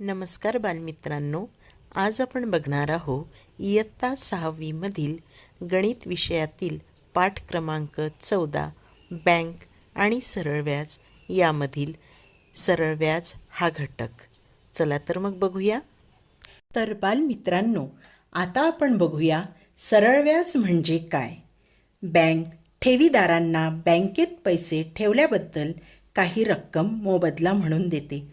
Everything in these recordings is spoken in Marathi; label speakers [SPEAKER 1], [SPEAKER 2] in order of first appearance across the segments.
[SPEAKER 1] नमस्कार बालमित्रांनो आज आपण बघणार आहोत इयत्ता सहावीमधील गणित विषयातील पाठ क्रमांक चौदा बँक आणि सरळ व्याज यामधील सरळ व्याज हा घटक. चला तर मग बघूया.
[SPEAKER 2] तर बालमित्रांनो आता आपण बघूया सरळ व्याज म्हणजे काय? बँक ठेवीदारांना बँकेत पैसे ठेवल्याबद्दल काही रक्कम मोबदला म्हणून देते.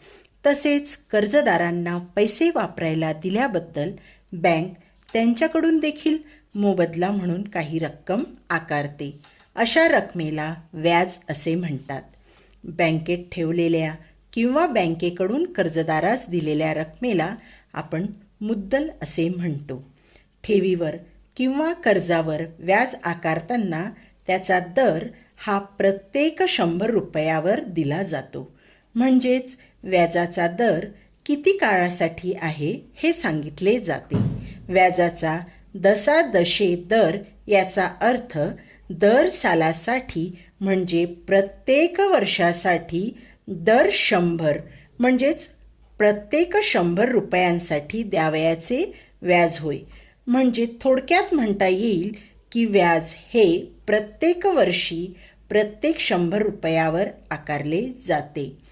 [SPEAKER 2] तसेच कर्जदारांना पैसे वापरायला दिल्याबद्दल बँक त्यांच्याकडून देखील मोबदला म्हणून काही रक्कम आकारते. अशा रकमेला व्याज असे म्हणतात. बँकेत ठेवलेल्या किंवा बँकेकडून कर्जदारास दिलेल्या रकमेला आपण मुद्दल असे म्हणतो. ठेवीवर किंवा कर्जावर व्याज आकारताना त्याचा दर हा प्रत्येक शंभर रुपयावर दिला जातो. म्हणजेच व्याजाचा दर किती काळासाठी आहे हे सांगितले जाते. व्याजाचा दशादशे दर याचा अर्थ दर सालासाठी म्हणजे प्रत्येक वर्षासाठी दर शंभर म्हणजेच प्रत्येक शंभर रुपयांसाठी द्यावयाचे व्याज होय. म्हणजे थोडक्यात म्हणता येईल की व्याज हे प्रत्येक वर्षी प्रत्येक शंभर रुपयावर आकारले जाते.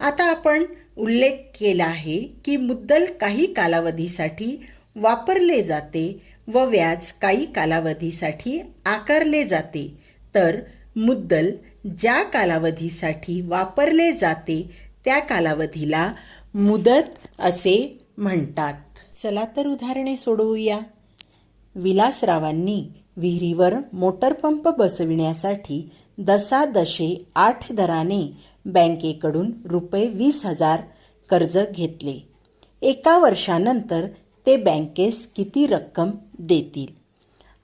[SPEAKER 2] आता आपण उल्लेख केला आहे की मुद्दल काही कालावधीसाठी वापरले जाते व व्याज काही कालावधीसाठी आकारले जाते. तर मुद्दल ज्या कालावधीसाठी वापरले जाते त्या कालावधीला मुदत असे म्हणतात. चला तर उदाहरणे सोडवूया. विलासरावांनी विहिरीवर मोटरपंप बसविण्यासाठी दसादशे आठ दराने बँकेकडून रुपये वीस हजार कर्ज घेतले. एका वर्षानंतर ते बँकेस किती रक्कम देतील?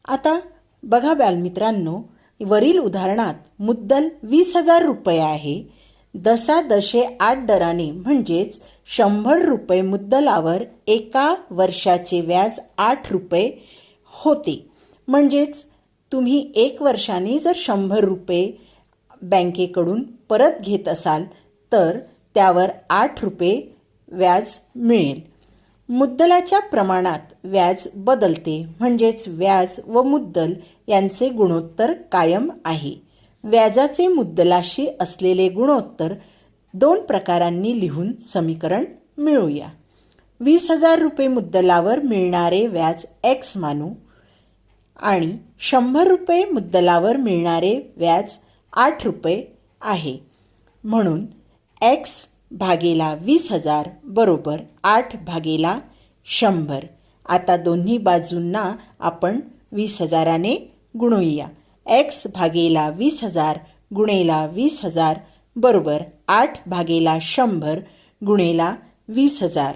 [SPEAKER 2] आता बघा बालमित्रांनो वरील उदाहरणात मुद्दल वीस हजार रुपये आहे. दसा दशे आठ दराने म्हणजेच शंभर रुपये मुद्दलावर एका वर्षाचे व्याज आठ रुपये होते. म्हणजेच तुम्ही एक वर्षाने जर शंभर रुपये बँकेकडून परत घेत असाल तर त्यावर आठ रुपये व्याज मिळेल. मुद्दलाच्या प्रमाणात व्याज बदलते म्हणजेच व्याज व मुद्दल यांचे गुणोत्तर कायम आहे. व्याजाचे मुद्दलाशी असलेले गुणोत्तर दोन प्रकारांनी लिहून समीकरण मिळूया. वीस हजार रुपये मुद्दलावर मिळणारे व्याज एक्स मानू आणि शंभर रुपये मुद्दलावर मिळणारे व्याज आठ रुपये आहे. म्हणून एक्स भागेला वीस हजार बरोबर आठ भागेला शंभर. आता दोन्ही बाजूंना आपण वीस हजाराने गुणूया. एक्स भागेला वीस हजार गुणेला वीस हजार बरोबर आठ भागेला शंभर गुणेला वीस हजार.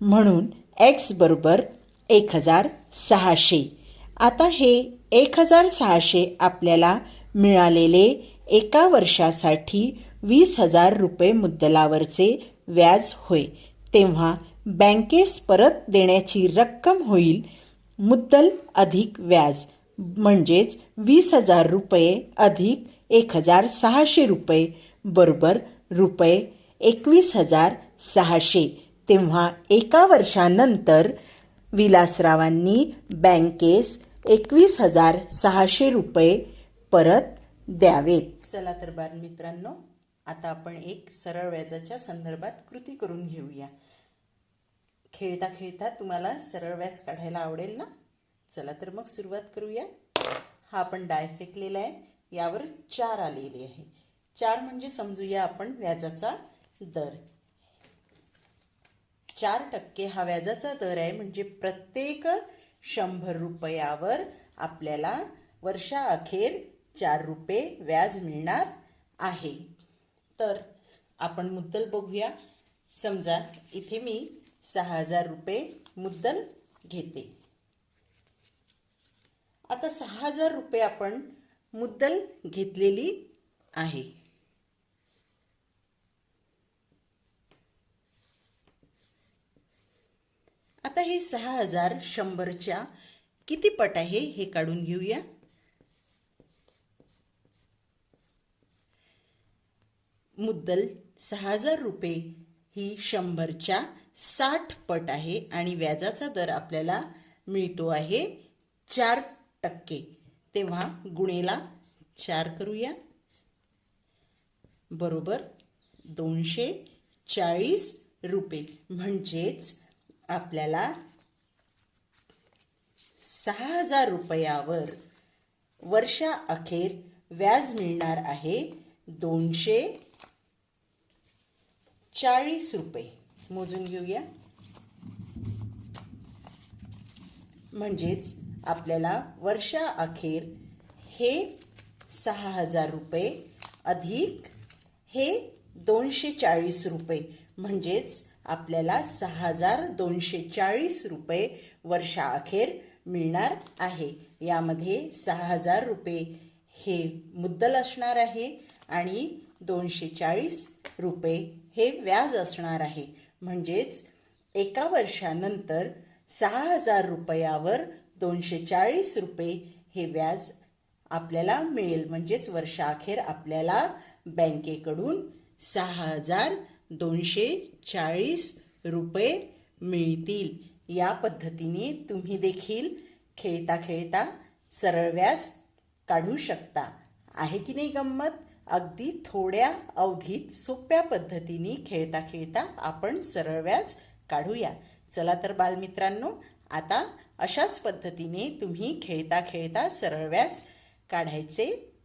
[SPEAKER 2] म्हणून एक्स बरोबर एक हजार सहाशे. आता हे एक हजार सहाशे आपल्याला मिळालेले एका वर्षासाठी वीस हजार रुपये मुद्दलावरचे व्याज होय. तेव्हा बँकेस परत देण्याची रक्कम होईल. मुद्दल अधिक व्याज म्हणजेच वीस हजार रुपये अधिक एक हजार सहाशे रुपये बरोबर रुपये एकवीस हजार सहाशे. तेव्हा एका वर्षानंतर विलासरावांनी बँकेस एकवीस हजार सहाशे रुपये परत द्यावेत. चला तर बालमित्रांनो आता आपण एक सरळ व्याजाच्या संदर्भात कृती करून घेऊया. खेळता खेळता तुम्हाला सरळ व्याज काढायला आवडेल ना? चला तर मग सुरुवात करूया. हा आपण डाय फेकलेला आहे. यावर चार आलेली आहे. चार म्हणजे समजूया आपण व्याजाचा दर. चार टक्के हा व्याजाचा दर आहे म्हणजे प्रत्येक शंभर रुपयावर आपल्याला वर्षाअखेर चार रुपये व्याज मिळणार आहे. तर आपण मुद्दल बघूया. समजा इथे मी सहा हजार रुपये मुद्दल घेते. आता सहा हजार रुपये आपण मुद्दल घेतलेली आहे. आता हे सहा हजार शंभरच्या किती पट आहे हे काढून घेऊया. मुद्दल सहा हजार रुपये ही शंभरच्या साठ पट आहे आणि व्याजाचा दर आपल्याला मिळतो आहे चार टक्के. तेव्हा गुणेला चार करूया. बरोबर दोनशे चाळीस रुपये. म्हणजेच आपल्याला सहा हजार रुपयावर वर्षाअखेर व्याज मिळणार आहे दोनशे चाळीस रुपये. मोजून घेऊया. म्हणजेच आपल्याला वर्षाअखेर हे सहा हजार रुपये अधिक हे दोनशे चाळीस रुपये. म्हणजेच आपल्याला सहा हजार दोनशे चाळीस रुपये वर्षाअखेर मिळणार आहे. यामध्ये सहा हजार रुपये हे मुद्दल असणार आहे आणि दोनशे चाळीस रुपये हे व्याज असणार आहे. म्हणजेच एका वर्षानंतर सहा हजार रुपयावर दोनशे चाळीस रुपये हे व्याज आपल्याला मिळेल. म्हणजेच वर्षाअखेर आपल्याला बँकेकडून सहा हजार दोनशे चाळीस रुपये मिळतील. या पद्धतीने तुम्ही देखील खेळता खेळता सरळ व्याज काढू शकता. आहे की नाही गंमत? अगदी थोड्या अवधीत सोप्या पद्धतीने खेळता खेळता आपण सरळ व्याज काढूया. चला तर बालमित्रांनो आता अशाच पद्धतीने तुम्ही खेळता खेळता सरळ व्याज काढायचे